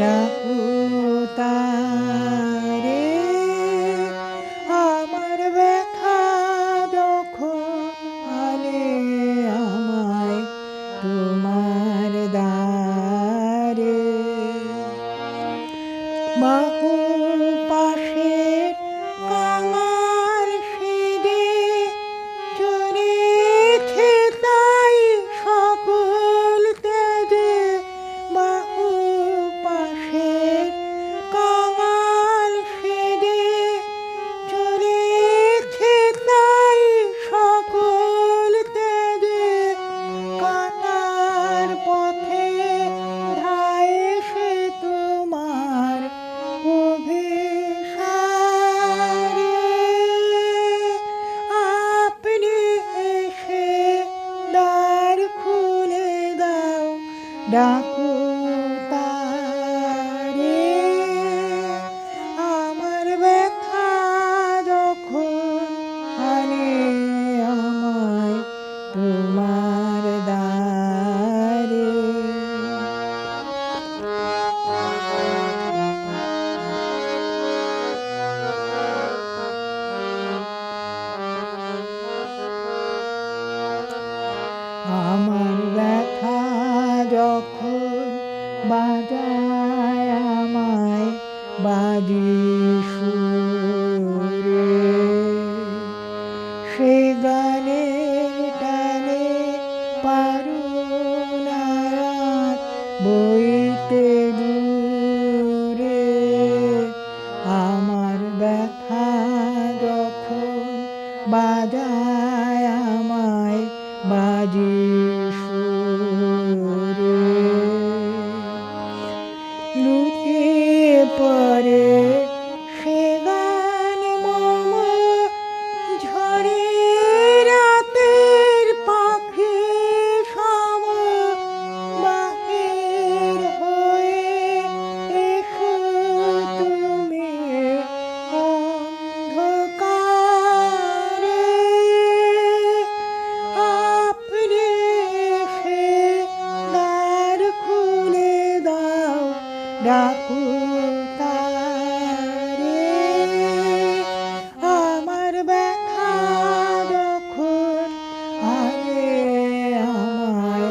ดา ডাকু তারে আমার ব্যথা যখন আনে আমায় তোমার দ্বারে। আমার ব্যথা যখন বাজায় আমায় বাজি সুরে, সে গানের টানে পারুনারাত বইতে দূরে। আমার ব্যথা যখন বাজায় আমায় বাজি ব্যাকুল তারে, আমার ব্যথা যখন আগে আমায়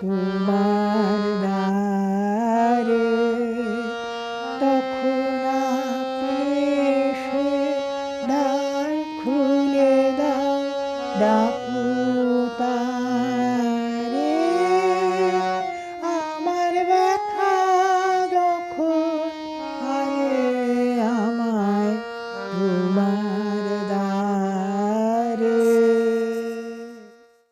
তোমার দ্বারে, তখন আপনি সে দ্বার খুলে দাও